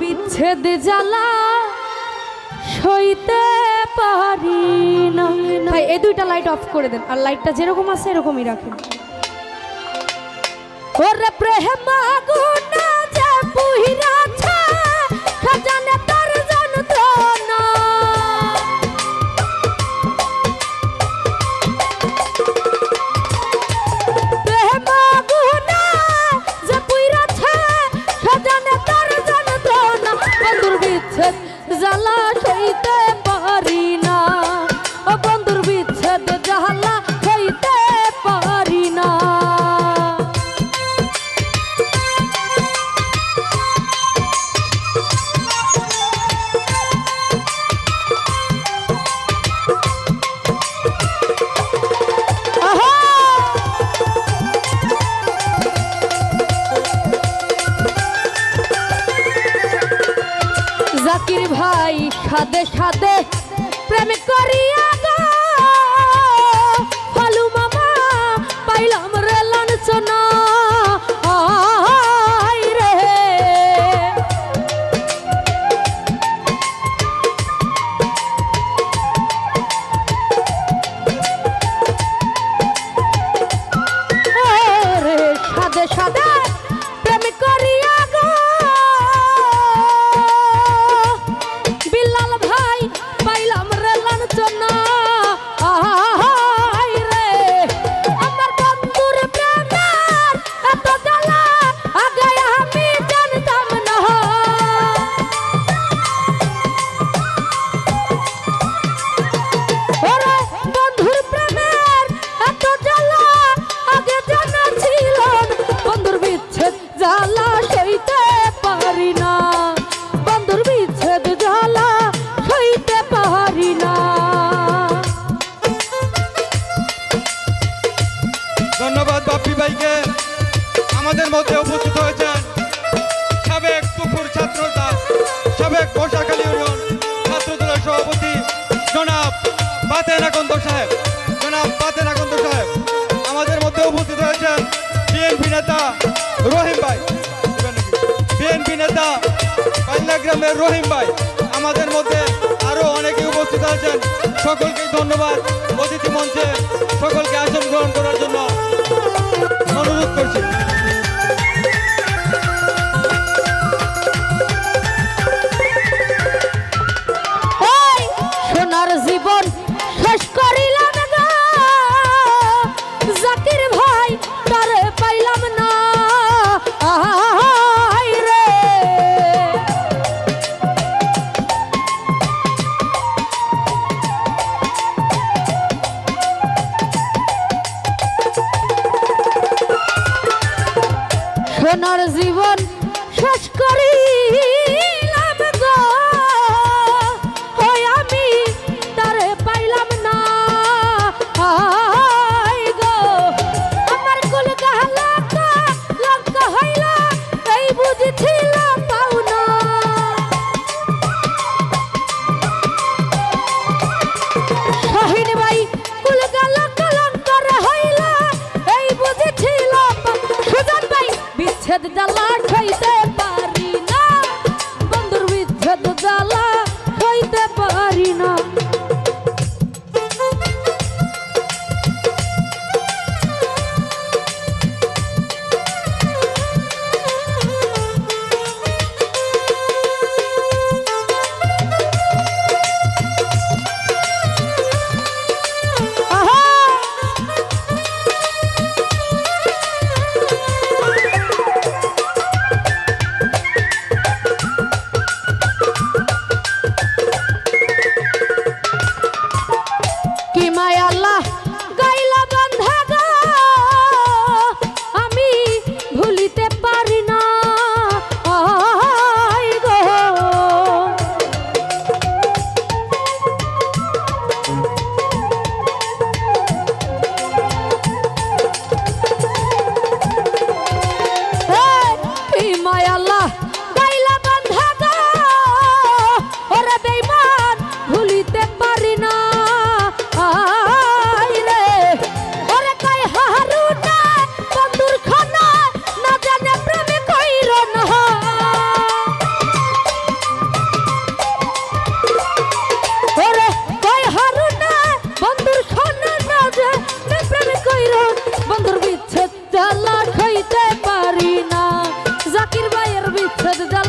বিচ্ছেদ জ্বালা সইতে পারি না। ভাই, এই দুইটা লাইট অফ করে দেন। আর লাইটটা যেরকম আছে, এরকমই রাখেন। ওরে প্রেম আগুনা সাদে সাদে প্রেম করিয়া বাপ্পি ভাইকে আমাদের মধ্যে উপস্থিত হয়েছেন সাবেক পুকুর ছাত্রতা সাবেক বর্ষাখালী ইউনিয়ন ছাত্রদলের সভাপতি জনাব বাতেন আকন্দ সাহেব। জনাব বাতেন আকন্দ সাহেব আমাদের মধ্যে উপস্থিত হয়েছেন বিএনপি নেতা রহিম ভাই। বিএনপি নেতা পাইলা গ্রামের রহিম ভাই। আমাদের মধ্যে আরও অনেকে উপস্থিত আছেন। সকলকে ধন্যবাদ অতিথি মঞ্চে। সকলকে আসন গ্রহণ করার জন্য। অনুরোধ করছি। জীবন শেষ করিলাম সদা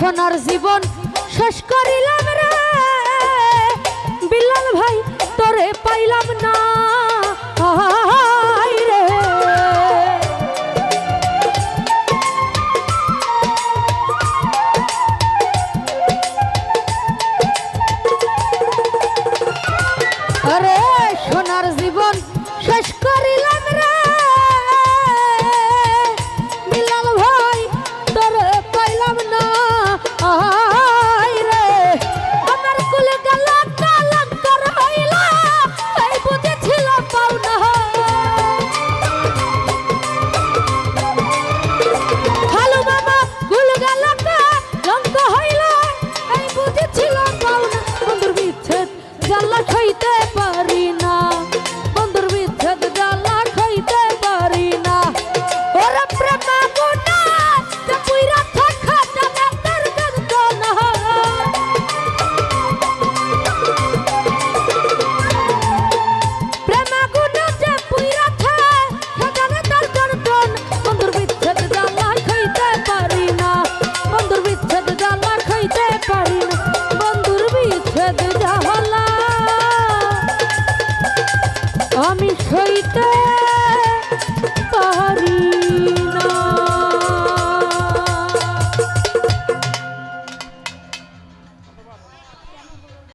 সোনার জীবন শেষ করিলাম রে। বিলাল ভাই, তোরে পাইলাম না। আরে, সোনার জীবন শেষ করিলাম আমি সইতে